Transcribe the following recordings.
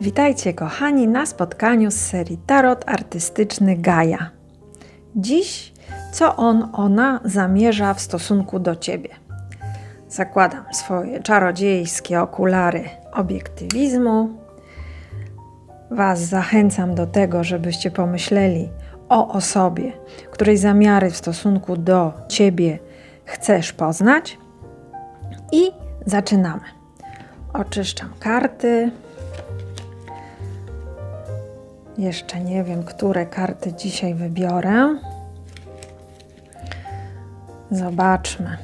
Witajcie kochani na spotkaniu z serii Tarot Artystyczny Gaja. Dziś co on, ona zamierza w stosunku do Ciebie. Zakładam swoje czarodziejskie okulary obiektywizmu. Was zachęcam do tego, żebyście pomyśleli o osobie, której zamiary w stosunku do Ciebie chcesz poznać. I zaczynamy. Oczyszczam karty. Jeszcze nie wiem, które karty dzisiaj wybiorę. Zobaczmy,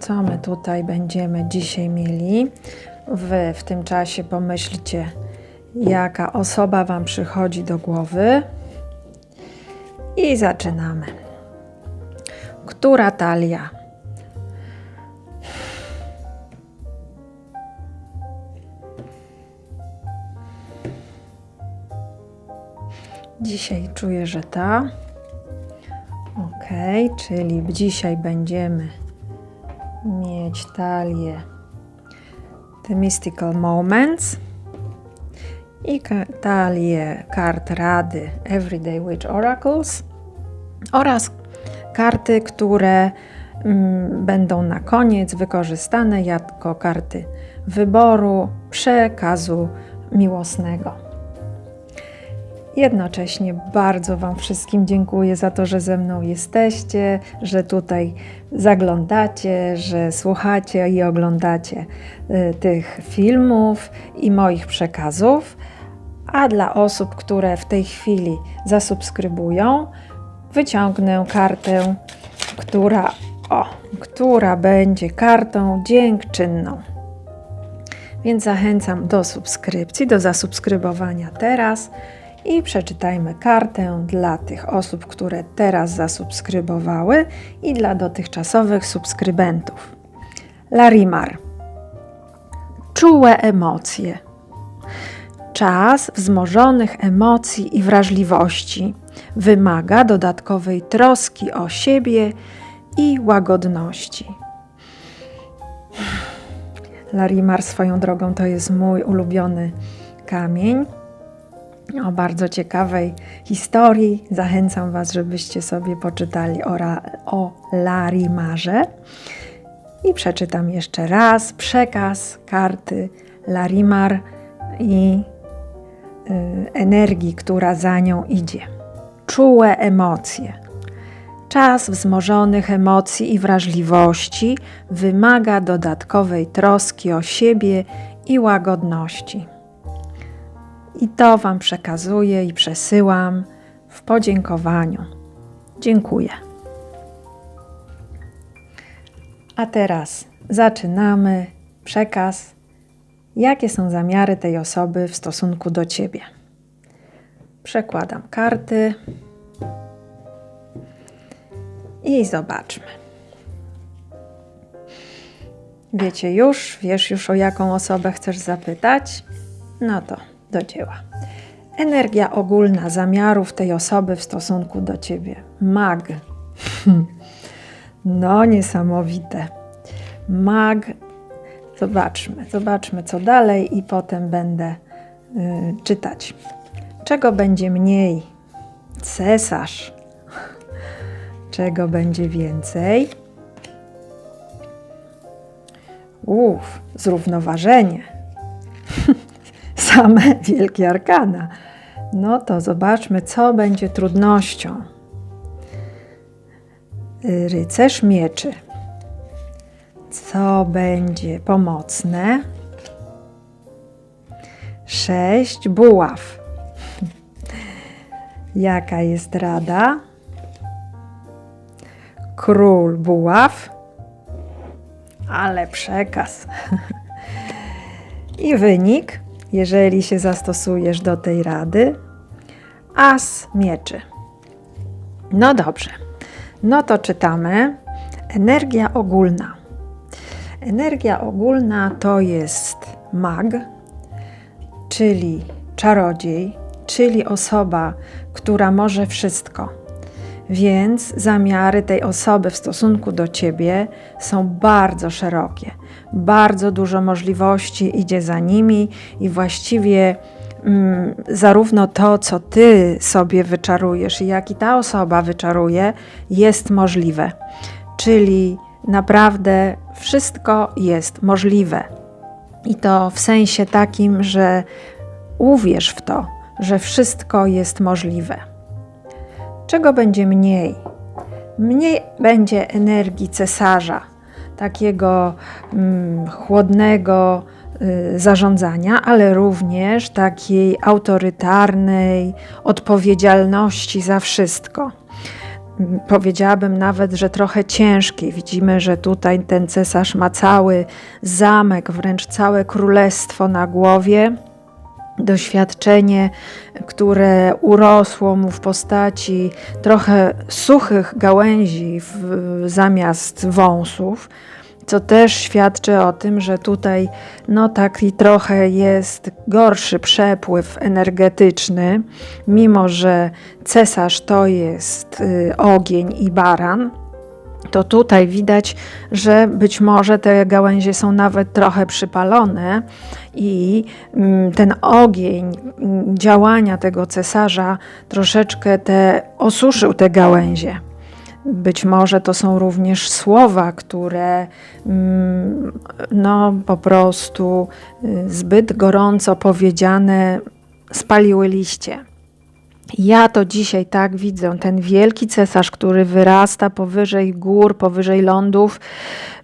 co my tutaj będziemy dzisiaj mieli. Wy w tym czasie pomyślcie, jaka osoba Wam przychodzi do głowy. I zaczynamy. Która talia? Dzisiaj czuję, że ta. Ok, czyli dzisiaj będziemy mieć talię The Mystical Moments i talię kart rady Everyday Witch Oracles oraz karty, które mm, będą na koniec wykorzystane jako karty wyboru przekazu miłosnego. Jednocześnie bardzo Wam wszystkim dziękuję za to, że ze mną jesteście, że tutaj zaglądacie, że słuchacie i oglądacie y, tych filmów i moich przekazów. A dla osób, które w tej chwili zasubskrybują, wyciągnę kartę, która, o, która będzie kartą dziękczynną. Więc zachęcam do subskrypcji, do zasubskrybowania teraz i przeczytajmy kartę dla tych osób, które teraz zasubskrybowały i dla dotychczasowych subskrybentów. Larimar. Czułe emocje. Czas wzmożonych emocji i wrażliwości wymaga dodatkowej troski o siebie i łagodności. Larimar swoją drogą to jest mój ulubiony kamień o bardzo ciekawej historii. Zachęcam Was, żebyście sobie poczytali o, o Larimarze. I przeczytam jeszcze raz przekaz karty Larimar i y, energii, która za nią idzie. Czułe emocje. Czas wzmożonych emocji i wrażliwości wymaga dodatkowej troski o siebie i łagodności. I to Wam przekazuję i przesyłam w podziękowaniu. Dziękuję. A teraz zaczynamy przekaz, jakie są zamiary tej osoby w stosunku do Ciebie. Przekładam karty i zobaczmy. Wiecie już, wiesz już o jaką osobę chcesz zapytać? No to do dzieła. Energia ogólna zamiarów tej osoby w stosunku do ciebie. Mag. No, niesamowite. Mag. Zobaczmy, zobaczmy co dalej i potem będę y, czytać. Czego będzie mniej? Cesarz. Czego będzie więcej? Uff, zrównoważenie same wielkie arkana. No to zobaczmy, co będzie trudnością. Rycerz mieczy. Co będzie pomocne? Sześć buław. Jaka jest rada? Król buław. Ale przekaz. I wynik jeżeli się zastosujesz do tej rady. As mieczy. No dobrze, no to czytamy. Energia ogólna. Energia ogólna to jest mag, czyli czarodziej, czyli osoba, która może wszystko. Więc zamiary tej osoby w stosunku do ciebie są bardzo szerokie. Bardzo dużo możliwości idzie za nimi i właściwie mm, zarówno to, co ty sobie wyczarujesz, jak i ta osoba wyczaruje, jest możliwe. Czyli naprawdę wszystko jest możliwe. I to w sensie takim, że uwierz w to, że wszystko jest możliwe. Czego będzie mniej? Mniej będzie energii cesarza, takiego mm, chłodnego y, zarządzania, ale również takiej autorytarnej odpowiedzialności za wszystko. Mm, Powiedziałabym nawet, że trochę ciężkiej. Widzimy, że tutaj ten cesarz ma cały zamek, wręcz całe królestwo na głowie doświadczenie, które urosło mu w postaci trochę suchych gałęzi w, zamiast wąsów, co też świadczy o tym, że tutaj no taki trochę jest gorszy przepływ energetyczny, mimo że cesarz to jest y, ogień i baran to tutaj widać, że być może te gałęzie są nawet trochę przypalone i mm, ten ogień mm, działania tego cesarza troszeczkę te, osuszył te gałęzie. Być może to są również słowa, które mm, no, po prostu y, zbyt gorąco powiedziane spaliły liście. Ja to dzisiaj tak widzę, ten wielki cesarz, który wyrasta powyżej gór, powyżej lądów,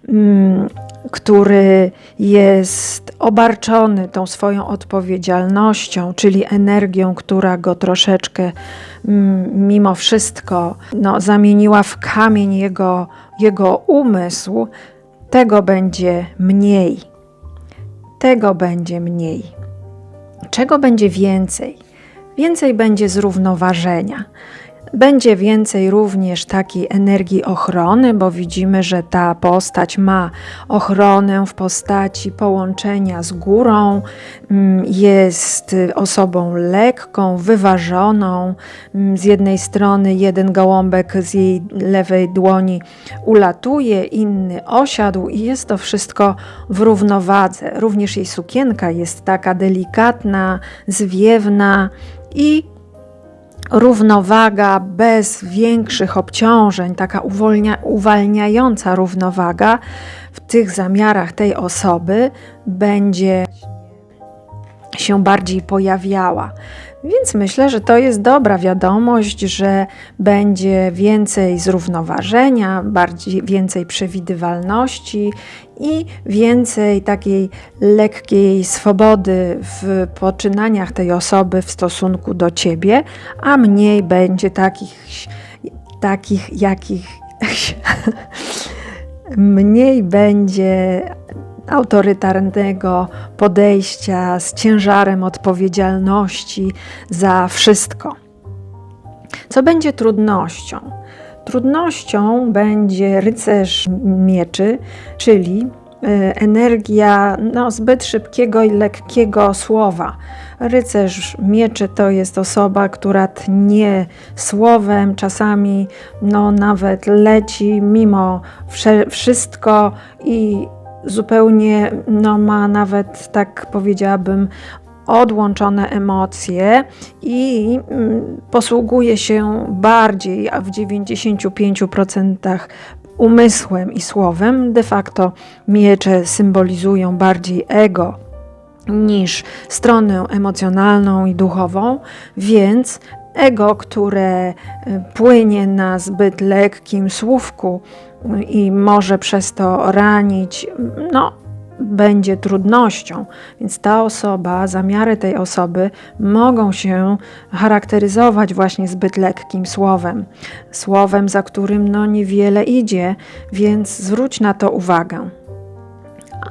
mm, który jest obarczony tą swoją odpowiedzialnością, czyli energią, która go troszeczkę mm, mimo wszystko no, zamieniła w kamień jego, jego umysł, tego będzie mniej. Tego będzie mniej. Czego będzie więcej? Więcej będzie zrównoważenia. Będzie więcej również takiej energii ochrony, bo widzimy, że ta postać ma ochronę w postaci połączenia z górą, mm, jest osobą lekką, wyważoną. Mm, Z jednej strony jeden gołąbek z jej lewej dłoni ulatuje, inny osiadł i jest to wszystko w równowadze. Również jej sukienka jest taka delikatna, zwiewna i równowaga bez większych obciążeń, taka uwolnia, uwalniająca równowaga w tych zamiarach tej osoby będzie się bardziej pojawiała. Więc myślę, że to jest dobra wiadomość, że będzie więcej zrównoważenia, bardziej, więcej przewidywalności i więcej takiej lekkiej swobody w poczynaniach tej osoby w stosunku do ciebie, a mniej będzie takich, takich jakich mniej będzie autorytarnego podejścia z ciężarem odpowiedzialności za wszystko. Co będzie trudnością? Trudnością będzie rycerz mieczy, czyli y, energia no, zbyt szybkiego i lekkiego słowa. Rycerz mieczy to jest osoba, która tnie słowem, czasami no, nawet leci mimo wszystko i zupełnie no, ma nawet, tak powiedziałabym, odłączone emocje i mm, posługuje się bardziej, a w 95% umysłem i słowem. De facto miecze symbolizują bardziej ego niż stronę emocjonalną i duchową, więc ego, które y, płynie na zbyt lekkim słówku i może przez to ranić, no, będzie trudnością. Więc ta osoba, zamiary tej osoby mogą się charakteryzować właśnie zbyt lekkim słowem. Słowem, za którym no niewiele idzie, więc zwróć na to uwagę.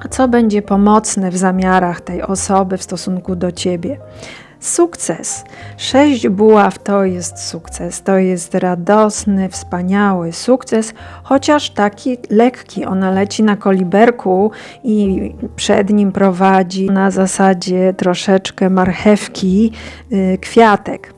A co będzie pomocne w zamiarach tej osoby w stosunku do ciebie? Sukces. Sześć buław to jest sukces, to jest radosny, wspaniały sukces, chociaż taki lekki. Ona leci na koliberku i przed nim prowadzi na zasadzie troszeczkę marchewki y, kwiatek.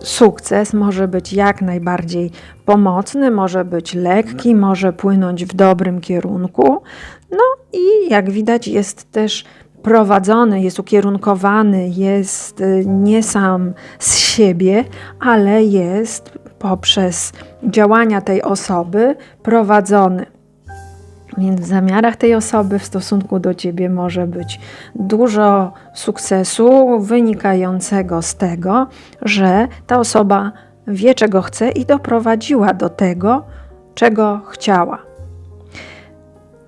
sukces może być jak najbardziej pomocny, może być lekki, może płynąć w dobrym kierunku. No i jak widać, jest też prowadzony, jest ukierunkowany, jest y, nie sam z siebie, ale jest poprzez działania tej osoby prowadzony. Więc w zamiarach tej osoby w stosunku do ciebie może być dużo sukcesu wynikającego z tego, że ta osoba wie, czego chce i doprowadziła do tego, czego chciała.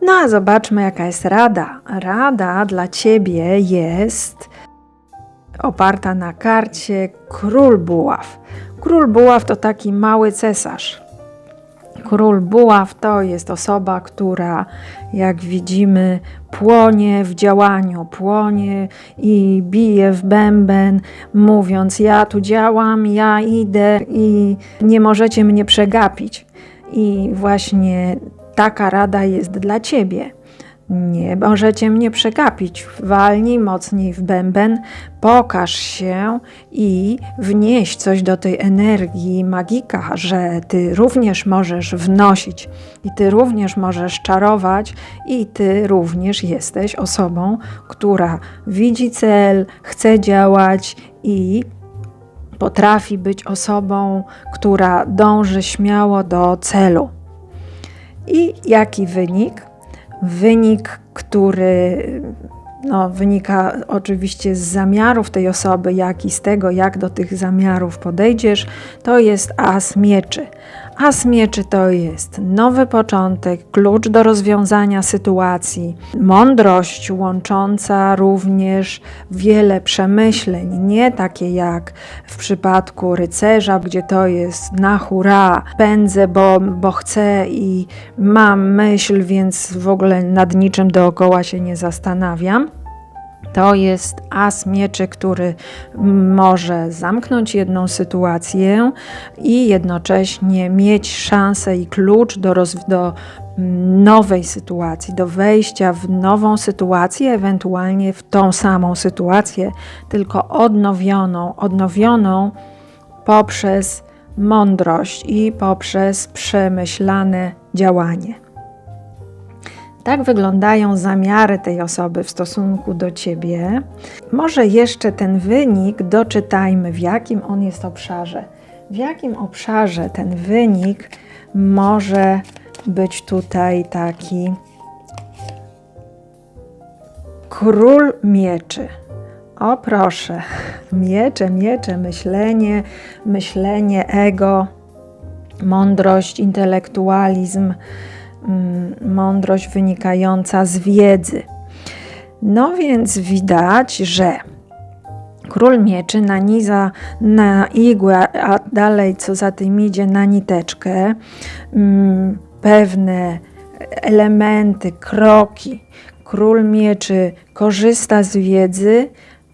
No a zobaczmy, jaka jest rada. Rada dla ciebie jest oparta na karcie Król Buław. Król Buław to taki mały cesarz. Król Buław to jest osoba, która, jak widzimy, płonie w działaniu, płonie i bije w bęben, mówiąc: Ja tu działam, ja idę i nie możecie mnie przegapić. I właśnie taka rada jest dla ciebie. Nie możecie mnie przegapić. Walnij mocniej w bęben, pokaż się i wnieś coś do tej energii magika, że ty również możesz wnosić i ty również możesz czarować i ty również jesteś osobą, która widzi cel, chce działać i potrafi być osobą, która dąży śmiało do celu. I jaki wynik? Wynik, który no, wynika oczywiście z zamiarów tej osoby, jak i z tego, jak do tych zamiarów podejdziesz, to jest as mieczy. As mieczy to jest nowy początek, klucz do rozwiązania sytuacji, mądrość łącząca również wiele przemyśleń, nie takie jak w przypadku rycerza, gdzie to jest na hura, pędzę, bo, bo chcę i mam myśl, więc w ogóle nad niczym dookoła się nie zastanawiam. To jest as mieczy, który może zamknąć jedną sytuację i jednocześnie mieć szansę i klucz do, do nowej sytuacji, do wejścia w nową sytuację, ewentualnie w tą samą sytuację, tylko odnowioną, odnowioną poprzez mądrość i poprzez przemyślane działanie. Tak wyglądają zamiary tej osoby w stosunku do ciebie. Może jeszcze ten wynik doczytajmy, w jakim on jest obszarze. W jakim obszarze ten wynik może być tutaj taki król mieczy. O proszę, miecze, miecze, myślenie, myślenie, ego, mądrość, intelektualizm mądrość wynikająca z wiedzy. No więc widać, że król mieczy naniza na igłę, a dalej co za tym idzie na niteczkę, mm, pewne elementy, kroki. Król mieczy korzysta z wiedzy,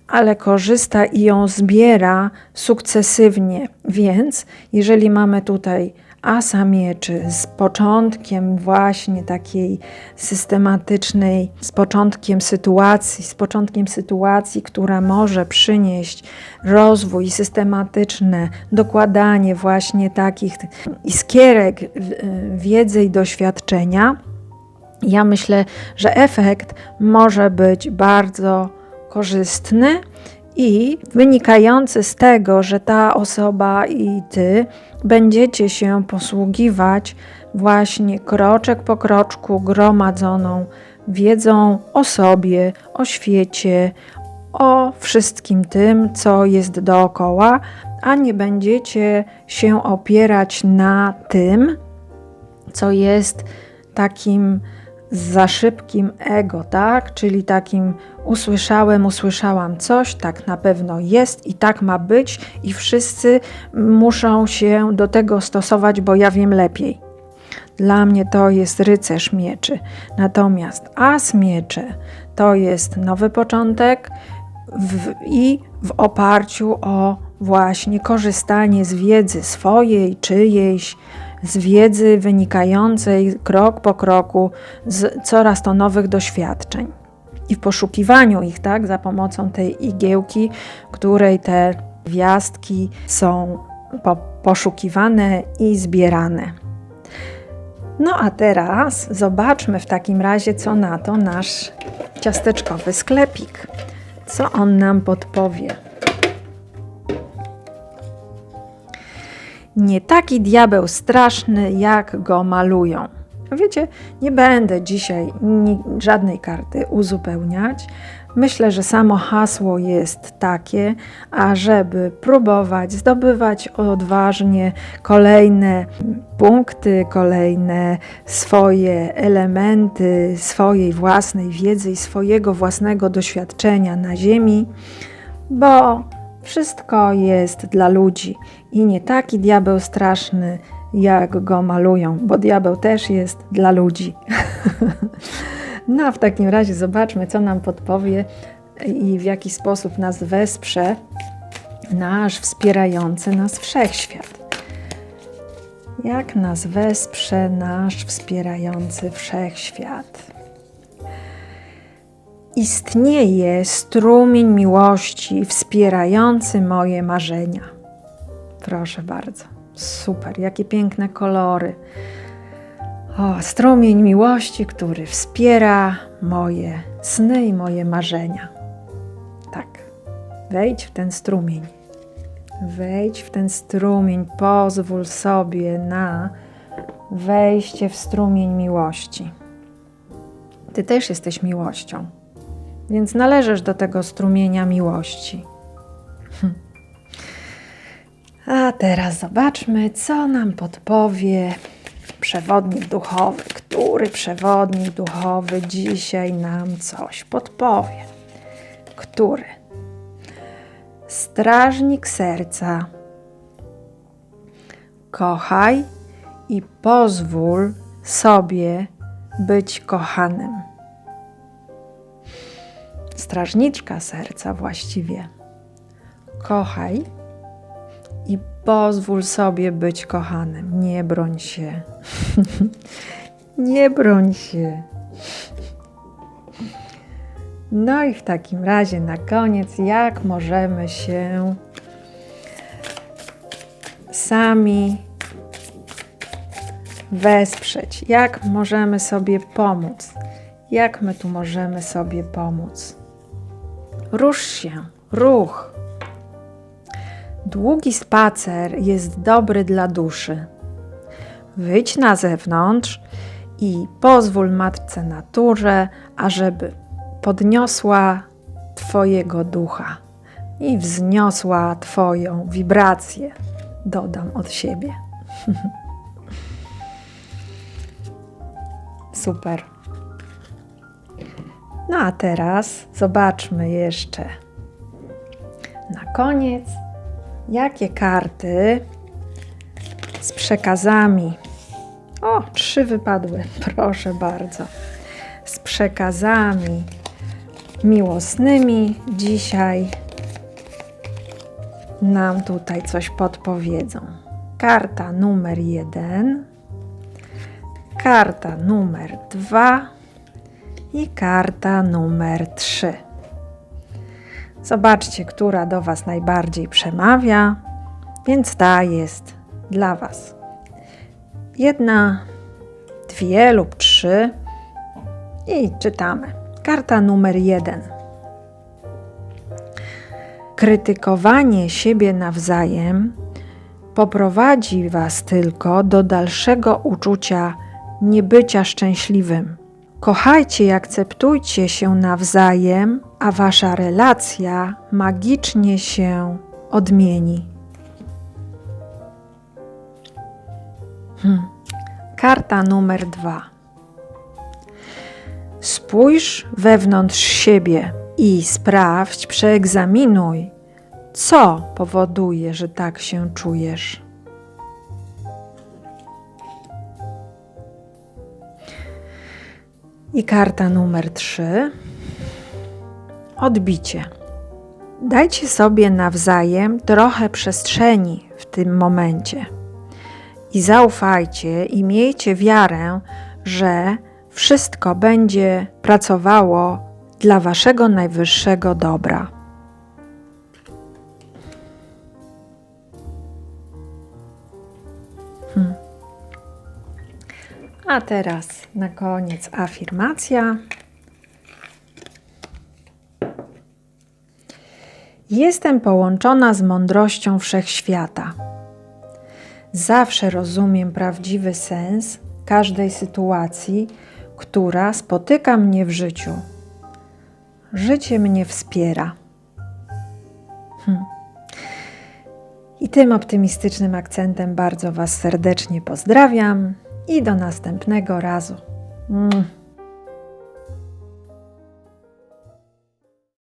ale korzysta i ją zbiera sukcesywnie. Więc jeżeli mamy tutaj asa mieczy z początkiem właśnie takiej systematycznej, z początkiem sytuacji, z początkiem sytuacji, która może przynieść rozwój, systematyczne dokładanie właśnie takich iskierek wiedzy i doświadczenia. Ja myślę, że efekt może być bardzo korzystny i wynikający z tego, że ta osoba i ty będziecie się posługiwać właśnie kroczek po kroczku gromadzoną wiedzą o sobie, o świecie, o wszystkim tym, co jest dookoła, a nie będziecie się opierać na tym, co jest takim za szybkim ego, tak? Czyli takim usłyszałem, usłyszałam coś, tak na pewno jest i tak ma być, i wszyscy muszą się do tego stosować, bo ja wiem lepiej. Dla mnie to jest rycerz mieczy. Natomiast as mieczy to jest nowy początek w, i w oparciu o właśnie korzystanie z wiedzy swojej, czyjejś, z wiedzy wynikającej krok po kroku z coraz to nowych doświadczeń. I w poszukiwaniu ich, tak, za pomocą tej igiełki, której te Gwiazdki są po, poszukiwane i zbierane. No a teraz zobaczmy w takim razie, co na to nasz ciasteczkowy sklepik. Co on nam podpowie? Nie taki diabeł straszny, jak go malują. Wiecie, nie będę dzisiaj żadnej karty uzupełniać. Myślę, że samo hasło jest takie, ażeby próbować zdobywać odważnie kolejne punkty, kolejne swoje elementy swojej własnej wiedzy i swojego własnego doświadczenia na Ziemi, bo wszystko jest dla ludzi i nie taki diabeł straszny, jak go malują, bo diabeł też jest dla ludzi. no, a w takim razie zobaczmy, co nam podpowie i w jaki sposób nas wesprze nasz wspierający nas wszechświat. Jak nas wesprze nasz wspierający wszechświat? Istnieje strumień miłości wspierający moje marzenia. Proszę bardzo. Super, jakie piękne kolory. O, strumień miłości, który wspiera moje sny i moje marzenia. Tak, wejdź w ten strumień. Wejdź w ten strumień, pozwól sobie na wejście w strumień miłości. Ty też jesteś miłością, więc należysz do tego strumienia miłości. Hm. A teraz zobaczmy, co nam podpowie przewodnik duchowy. Który przewodnik duchowy dzisiaj nam coś podpowie? Który? Strażnik serca. Kochaj i pozwól sobie być kochanym. Strażniczka serca właściwie. Kochaj pozwól sobie być kochanym. Nie broń się. Nie broń się. No i w takim razie na koniec, jak możemy się sami wesprzeć? Jak możemy sobie pomóc? Jak my tu możemy sobie pomóc? Rusz się, ruch. Długi spacer jest dobry dla duszy. Wyjdź na zewnątrz i pozwól Matce Naturze, ażeby podniosła Twojego ducha i wzniosła Twoją wibrację. Dodam od siebie. Super. No a teraz zobaczmy jeszcze na koniec, jakie karty z przekazami. O, trzy wypadły, proszę bardzo. Z przekazami miłosnymi dzisiaj nam tutaj coś podpowiedzą. Karta numer jeden, karta numer dwa i karta numer trzy. Zobaczcie, która do Was najbardziej przemawia, więc ta jest dla Was. Jedna, dwie lub trzy i czytamy. Karta numer jeden. Krytykowanie siebie nawzajem poprowadzi Was tylko do dalszego uczucia niebycia szczęśliwym. Kochajcie i akceptujcie się nawzajem, a Wasza relacja magicznie się odmieni. Hmm. Karta numer dwa. Spójrz wewnątrz siebie i sprawdź, przeegzaminuj, co powoduje, że tak się czujesz. I karta numer trzy odbicie. Dajcie sobie nawzajem trochę przestrzeni w tym momencie i zaufajcie i miejcie wiarę, że wszystko będzie pracowało dla Waszego najwyższego dobra. Hmm. A teraz na koniec afirmacja. Jestem połączona z mądrością wszechświata. Zawsze rozumiem prawdziwy sens każdej sytuacji, która spotyka mnie w życiu. Życie mnie wspiera. Hmm. I tym optymistycznym akcentem bardzo Was serdecznie pozdrawiam i do następnego razu. Mm.